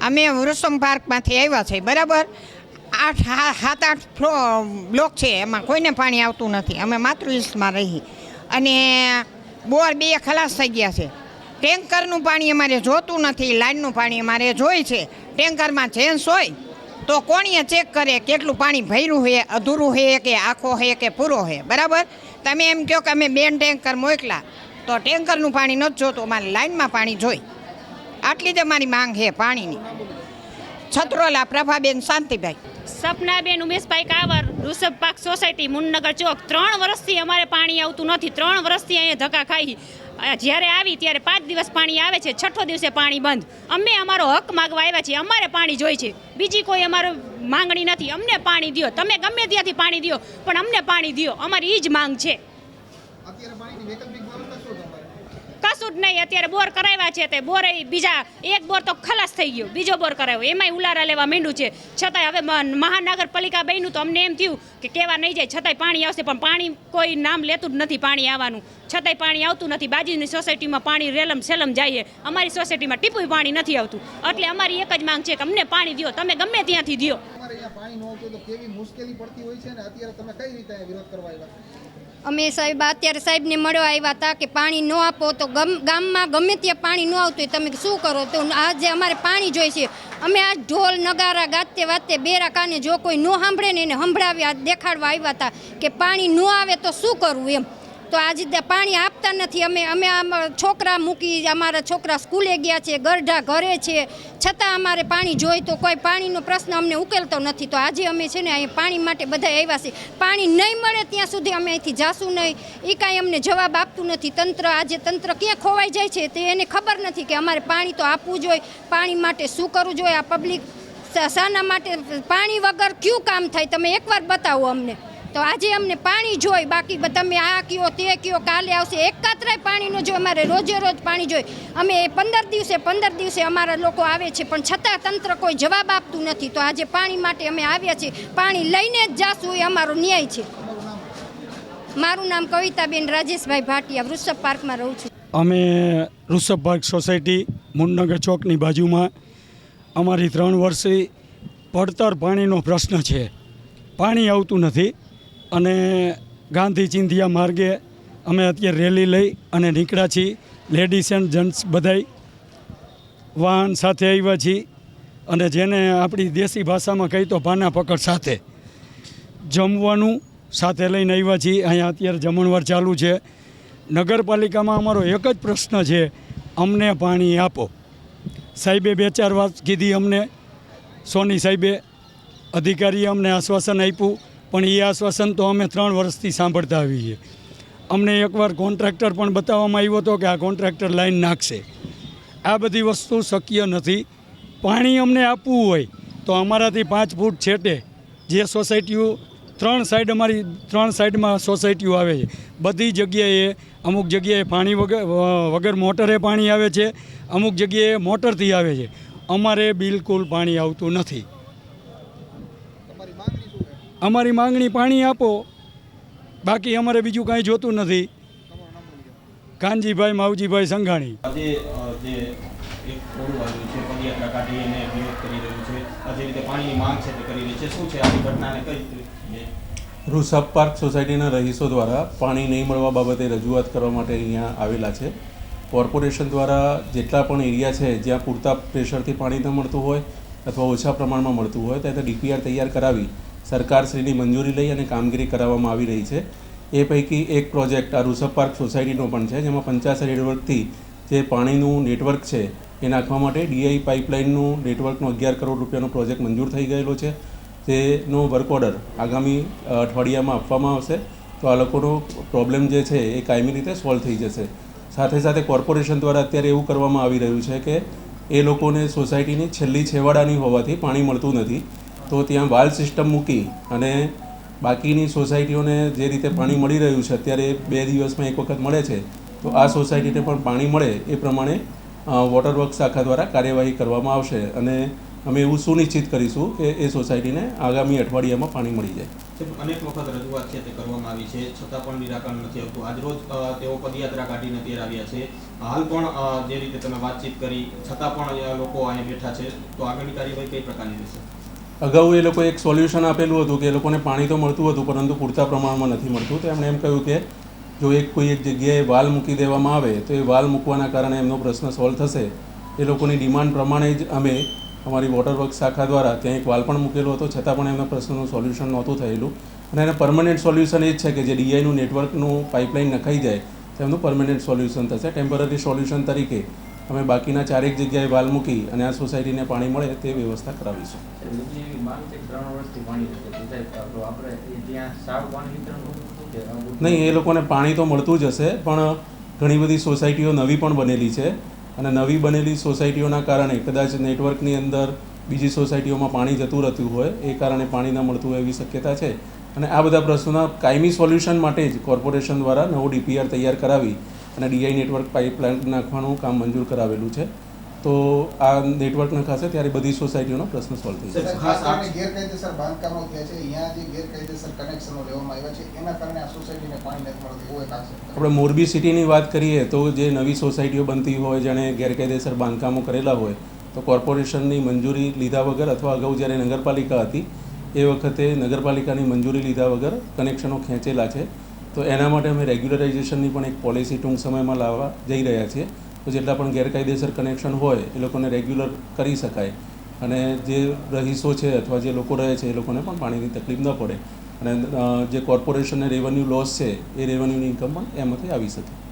અમે વૃષમ પાર્કમાંથી આવ્યા છે બરાબર? આઠ સાત, આઠ ફ્લો, બ્લોક છે, એમાં કોઈને પાણી આવતું નથી. અમે માતૃલિસ્ટમાં રહી. અને બોર બે ખલાસ થઈ ગયા છે. ટેન્કરનું પાણી અમારે જોતું નથી લાઇનનું પાણી અમારે જોઈ છે. ટેન્કરમાં ચેન્જ હોય તો કોણીએ ચેક કરે કેટલું પાણી ભર્યું છે, અધૂરું છે કે આખો છે કે પૂરો છે, બરાબર? તમે એમ કહો કે અમે બેન ટેન્કર મોકલા, તો ટેન્કરનું પાણી નથી જોતું, અમારે લાઈનમાં પાણી જોઈ. આટલી જ અમારી માંગ છે પાણીની. છત્રોલા પ્રભાબેન શાંતિભાઈ. સપનાબેન ઉમેશભાઈ કાવર ઋષભ પાક સોસાયટી મુનનગર ચોક. ત્રણ વર્ષથી અમારે પાણી આવતું નથી. ત્રણ વર્ષથી અહીંયા ધક્કા ખાઈ. જ્યારે આવી ત્યારે પાંચ દિવસ પાણી આવે છે. છઠ્ઠો દિવસે પાણી બંધ. અમે અમારો હક માગવા આવ્યા છીએ. અમારે પાણી જોઈ છે. બીજી કોઈ અમારો માંગણી નથી. અમને પાણી દ્યો. તમે ગમે ત્યાંથી પાણી દ્યો પણ અમને પાણી દ્યો. અમારી એ જ માંગ છે અત્યારે પાણીની વૈકલ્પિક વ્યવસ્થા શું તમારે કશું જ નહીં. અત્યારે બોર કરાવ્યા છે તે બોર બીજા એક બોર તો ખલાસ થઈ ગયો. બીજો બોર કરાવ્યો. એમાંય ઉલારા લેવા માંડ્યું છે. છતાંય હવે મહાનગરપાલિકા બન્યું તો અમને એમ થયું કે કેવા નહીં જાય. છતાંય પાણી આવશે, પણ પાણી કોઈ નામ લેતું જ નથી પાણી આવવાનું. છતાંય પાણી આવતું નથી. બાજુની સોસાયટીમાં પાણી રેલમ સેલમ જાય અમારી સોસાયટીમાં ટીપુય પાણી નથી આવતું. એટલે અમારી એક જ માંગ છે કે અમને પાણી દ્યો. તમે ગમે ત્યાંથી દ્યો. પાણી ન આવતું તો કેવી મુશ્કેલી પડતી હોય છે ને? અત્યારે તમે કઈ રીતે વિરોધ કરવા આવ્યા અમે સાહેબ, અત્યારે સાહેબને મળવા આવ્યા હતા કે પાણી ન આપો તો ગમ, ગામમાં ગમે ત્યાં પાણી ન આવતું હોય, તમે શું કરો? તો આજે અમારે પાણી જોઈએ છે. અમે આ ઢોલ, નગારા, ગાતે વાતે, બેરા કાને જો કોઈ ન સાંભળે ને એને સંભળાવ્યા દેખાડવા આવ્યા હતા કે પાણી ન આવે તો શું કરવું એમ? તો આજે પાણી આપતા નથી. અમે અમે આમ છોકરા મૂકી અમારા છોકરા સ્કૂલે ગયા છે, ગરઢા ઘરે છે. છતાં અમારે પાણી જોઈ તો કોઈ પાણીનો પ્રશ્ન અમને ઉકેલતો નથી. તો આજે અમે છે ને અહીં પાણી માટે બધા આવ્યા છે પાણી નહીં મળે ત્યાં સુધી અમે અહીંથી જાશું નહીં. એ કાંઈ અમને જવાબ આપતું નથી. તંત્ર, આજે તંત્ર ક્યાં ખોવાઈ જાય છે તે એને ખબર નથી કે અમારે પાણી તો આપવું જોઈએ. પાણી માટે શું કરવું જોઈએ? આ પબ્લિક શાના માટે પાણી વગર કયું કામ થાય? તમે એકવાર બતાવો અમને. તો આજે અમને પાણી જોઈ, બાકી તમે આ કયો, તે કયો, કાલે આવશે. એકાત્રાય પાણીનો જો અમારે રોજે રોજ પાણી જોઈ. અમે પંદર દિવસે પંદર દિવસે અમારા લોકો આવે છે, પણ છતાં તંત્ર કોઈ જવાબ આપતું નથી. તો આજે પાણી માટે અમે આવ્યા છીએ. પાણી લઈને જ જાશું, એ અમારો ન્યાય છે. મારું નામ કવિતાબેન રાજેશભાઈ ભાટિયા, વૃષભ પાર્કમાં રહું છું. અમે વૃષભ પાર્ક સોસાયટી મુંડનગર ચોકની બાજુમાં અમારી ત્રણ વર્ષથી પડતર પાણીનો પ્રશ્ન છે. પાણી આવતું નથી. અને ગાંધી ચિંધિયા માર્ગે અમે અત્યારે રેલી લઈ અને નીકળ્યા છીએ. લેડીઝ એન્ડ જેન્ટ્સ બધાય વાહન સાથે આવ્યા છીએ અને જેને આપણી દેશી ભાષામાં કહી તો પાના પકડ સાથે જમવાનું સાથે લઈને આવ્યા છીએ. અહીંયા અત્યારે જમણવાર ચાલુ છે. નગરપાલિકામાં અમારો એક જ પ્રશ્ન છે, અમને પાણી આપો. સાહેબે બે ચાર વાત કીધી અમને. સોની સાહેબે અધિકારીએ અમને આશ્વાસન આપ્યું. પણ એ આશ્વાસન તો અમે ત્રણ વર્ષથી સાંભળતા આવીએ અમને એકવાર કોન્ટ્રાક્ટર પણ બતાવવામાં આવ્યો હતો કે આ કોન્ટ્રાક્ટર લાઈન નાખશે. આ બધી વસ્તુ શક્ય નથી. પાણી અમને આપવું હોય તો અમારાથી પાંચ ફૂટ છેટે જે સોસાયટીઓ, ત્રણ સાઈડ અમારી, ત્રણ સાઈડમાં સોસાયટીઓ આવે છે. બધી જગ્યાએ અમુક જગ્યાએ પાણી વગર વગર મોટરે પાણી આવે છે. અમુક જગ્યાએ મોટરથી આવે છે. અમારે બિલકુલ પાણી આવતું નથી. અમારી માંગણી પાણી આપો. બાકી અમારે બીજું કાંઈ જોતું નથી. કાનજીભાઈ માવજીભાઈ સંઘાણી. આજે અ, જે એક ટોળું આવ્યું છે પદયાત્રા કાઢી અને વિરોધ કરી રહ્યું છે. આ જે રીતે પાણીની માંગ છે તે કરી રહી છે. શું છે આ ઘટનાને કઈ રીતે? રૂસબ પાર્ક સોસાયટીના રહીશો દ્વારા પાણી નહીં મળવા બાબતે રજૂઆત કરવા માટે અહીંયા આવેલા છે. કોર્પોરેશન દ્વારા જેટલા પણ એરિયા છે જ્યાં પૂરતા પ્રેશરથી પાણી ન મળતું હોય અથવા ઓછા પ્રમાણમાં મળતું હોય ત્યાં ડીપીઆર તૈયાર કરાવી સરકારશ્રીની મંજૂરી લઈ અને કામગીરી કરાવવામાં આવી રહી છે. એ પૈકી એક પ્રોજેક્ટ આ રૂસબ પાર્ક સોસાયટીનો પણ છે, જેમાં પંચાસર હેડવર્કથી જે પાણીનું નેટવર્ક છે, એ નાખવા માટે ડીઆઈ પાઇપલાઇનનું નેટવર્કનો અગિયાર કરોડ રૂપિયાનો પ્રોજેક્ટ મંજૂર થઈ ગયેલો છે. તેનો વર્ક ઓર્ડર આગામી અઠવાડિયામાં આપવામાં આવશે. તો આ લોકોનો પ્રોબ્લેમ જે છે, એ કાયમી રીતે સોલ્વ થઈ જશે. સાથે સાથે કોર્પોરેશન દ્વારા અત્યારે એવું કરવામાં આવી રહ્યું છે કે એ લોકોને સોસાયટીની છેલ્લી છેવાડાની હોવાથી પાણી મળતું નથી. તો ત્યાં વાલ સિસ્ટમ મૂકી અને બાકીની સોસાયટીઓને જે રીતે પાણી મળી રહ્યું છે, અત્યારે બે દિવસમાં એક વખત મળે છે, તો આ સોસાયટીને પણ પાણી મળે એ પ્રમાણે વોટર વર્ક શાખા દ્વારા કાર્યવાહી કરવામાં આવશે અને અમે એવું સુનિશ્ચિત કરીશું કે એ સોસાયટીને આગામી અઠવાડિયામાં પાણી મળી જાય. અનેક વખત રજૂઆત છે તે કરવામાં આવી છે, છતાં પણ નિરાકરણ નથી આવતું. આજરોજ તેઓ પદયાત્રા કાઢીને તેર આવ્યા છે. હાલ પણ જે રીતે તમે વાતચીત કરી, છતાં પણ લોકો અહીંયા બેઠા છે, તો આગળની કાર્યવાહી કઈ પ્રકારની રહેશે? અગાઉ એ લોકોએ એક સોલ્યુશન આપેલું હતું કે એ લોકોને પાણી તો મળતું હતું, પરંતુ પૂરતા પ્રમાણમાં નથી મળતું. તો એમણે એમ કહ્યું કે જો એક કોઈ એક જગ્યાએ વાલ મૂકી દેવામાં આવે, તો એ વાલ મૂકવાના કારણે એમનો પ્રશ્ન સોલ્વ થશે. એ લોકોની ડિમાન્ડ પ્રમાણે જ અમે અમારી વોટર વર્ક શાખા દ્વારા ત્યાં એક વાલ પણ મૂકેલો હતો, છતાં પણ એમના પ્રશ્નનું સોલ્યુશન નહોતું થયેલું. અને એને પરમનન્ટ સોલ્યુશન એ જ છે કે જે ડીઆઈનું નેટવર્કનું પાઇપલાઇન નખાઈ જાય, તો એમનું પરમનન્ટ સોલ્યુશન થશે. ટેમ્પરરી સોલ્યુશન તરીકે અમે બાકીના ચારેક જગ્યાએ વાલ મૂકી અને આ સોસાયટીને પાણી મળે તે વ્યવસ્થા કરાવીશું? નહીં એ લોકોને પાણી તો મળતું જ હશે પણ ઘણી બધી સોસાયટીઓ નવી પણ બનેલી છે. અને નવી બનેલી સોસાયટીઓના કારણે કદાચ નેટવર્કની અંદર બીજી સોસાયટીઓમાં પાણી જતું રહેતું હોય એ કારણે પાણી ન મળતું હોય એવી શક્યતા છે. અને આ બધા પ્રશ્નોના કાયમી સોલ્યુશન માટે જ કોર્પોરેશન દ્વારા નવું ડીપીઆર તૈયાર કરાવી અને ડીઆઈ નેટવર્ક પાઇપલાઇન નાખવાનું કામ મંજૂર કરાવેલું છે. તો આ નેટવર્ક નખાશે ત્યારે બધી સોસાયટીઓનો પ્રશ્ન સોલ્વ થઈ જશે. ખાસ કરીને ગેરકાયદેસર બાંધકામો થયા છે અહીંયા જે ગેરકાયદેસર કનેક્શનો લેવામાં આવ્યા છે એના કારણે આ સોસાયટીને પાણી નથી મળતું એવો એક આપણે મોરબી સિટીની વાત કરીએ તો જે નવી સોસાયટીઓ બનતી હોય જેણે ગેરકાયદેસર બાંધકામો કરેલા હોય તો કોર્પોરેશનની મંજૂરી લીધા વગર અથવા અગાઉ જ્યારે નગરપાલિકા હતી એ વખતે નગરપાલિકાની મંજૂરી લીધા વગર કનેક્શનો ખેંચેલા છે. તો એના માટે અમે રેગ્યુલરાઇઝેશનની પણ એક પોલિસી ટૂંક સમયમાં લાવવા જઈ રહ્યા છીએ. તો જેટલા પણ ગેરકાયદેસર કનેક્શન હોય, એ લોકોને રેગ્યુલર કરી શકાય. અને જે રહીશો છે અથવા જે લોકો રહે છે, એ લોકોને પણ પાણીની તકલીફ ન પડે. અને જે કોર્પોરેશનને રેવન્યુ લોસ છે, એ રેવન્યુની ઇન્કમ પણ એમાંથી આવી શકે.